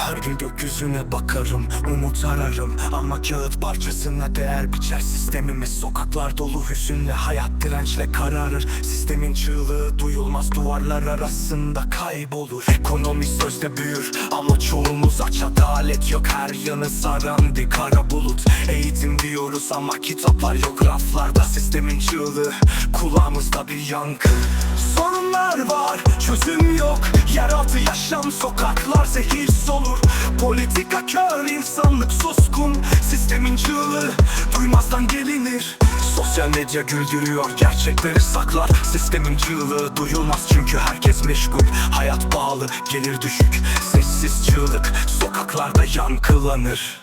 Her gün gökyüzüne bakarım Umut ararım. Ama kağıt parçasına değer biçer. Sistemimiz sokaklar dolu hüzünle Hayat dirençle kararır. Sistemin çığlığı duyulmaz Duvarlar arasında kaybolur. Ekonomi sözde büyür Ama çoğumuz aç. Adalet yok Her yanı saran bir kara bulut. Eğitim diyoruz ama kitaplar yok. Raflarda Sistemin çığlığı kulağımızda bir yankı. Sorunlar var çözüm yok Yeraltı yaşam sokaklar zehir solur Politika kör insanlık suskun. Sistemin çığlığı duymazdan gelinir. Sosyal medya güldürüyor gerçekleri saklar. Sistemin çığlığı duyulmaz çünkü herkes meşgul. Hayat bağlı gelir düşük Sessiz çığlık sokaklarda yankılanır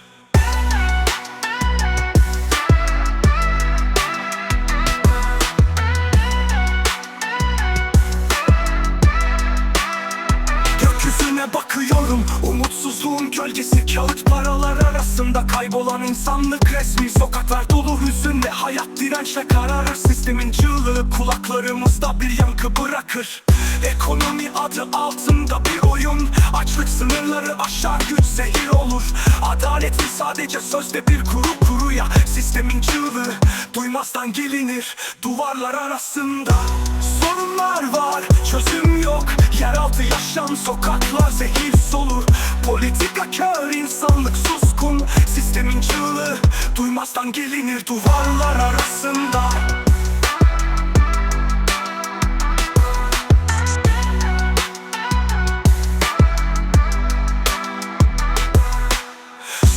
gölgesi Kağıt paralar arasında kaybolan insanlık resmi. Sokaklar dolu hüzünle Hayat dirençle kararır Sistemin çığlığı kulaklarımızda bir yankı bırakır. Ekonomi adı altında bir oyun. Açlık sınırları aşar güç zehir olur. Adalet sadece sözde bir kuru kuruya. Sistemin çığlığı duymazdan gelinir Duvarlar arasında. Sorunlar var çözüm Yeraltı yaşam sokaklar zehir solur Politika kör insanlık suskun. Sistemin çığlığı duymazdan gelinir duvarlar arasında.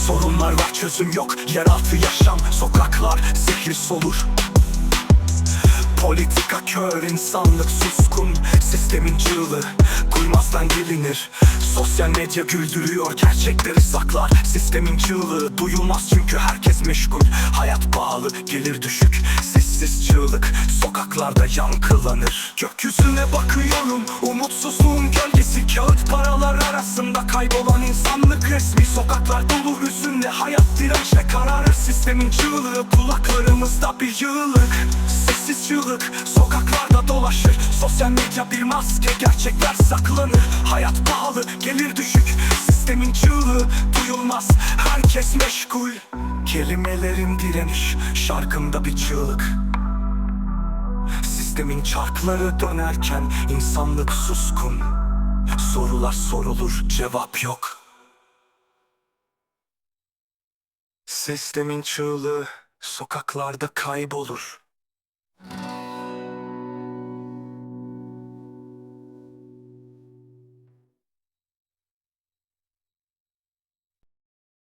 Sorunlar var çözüm yok. Yeraltı yaşam sokaklar zehir solur Politika kör insanlık suskun. Sistemin çığlığı duymazdan gelinir Sosyal medya güldürüyor gerçekleri saklar. Sistemin çığlığı duyulmaz çünkü herkes meşgul. Hayat bağlı gelir düşük. Sessiz çığlık sokaklarda yankılanır. Gökyüzüne bakıyorum umutsuzluğun gölgesi. Kağıt paralar arasında kaybolan insanlık resmi. Sokaklar dolu hüzünle hayat dirençle kararır. Sistemin çığlığı kulaklarımızda bir yığılık Sessiz çığlık sokaklarda dolaşır. Sosyal medya bir maske gerçekler saklanır. Hayat pahalı gelir düşük. Sistemin çığlığı duyulmaz. Herkes meşgul. Kelimelerin direniş şarkımda bir çığlık. Sistemin çarkları dönerken insanlık suskun. Sorular sorulur cevap yok. Sistemin çığlığı sokaklarda kaybolur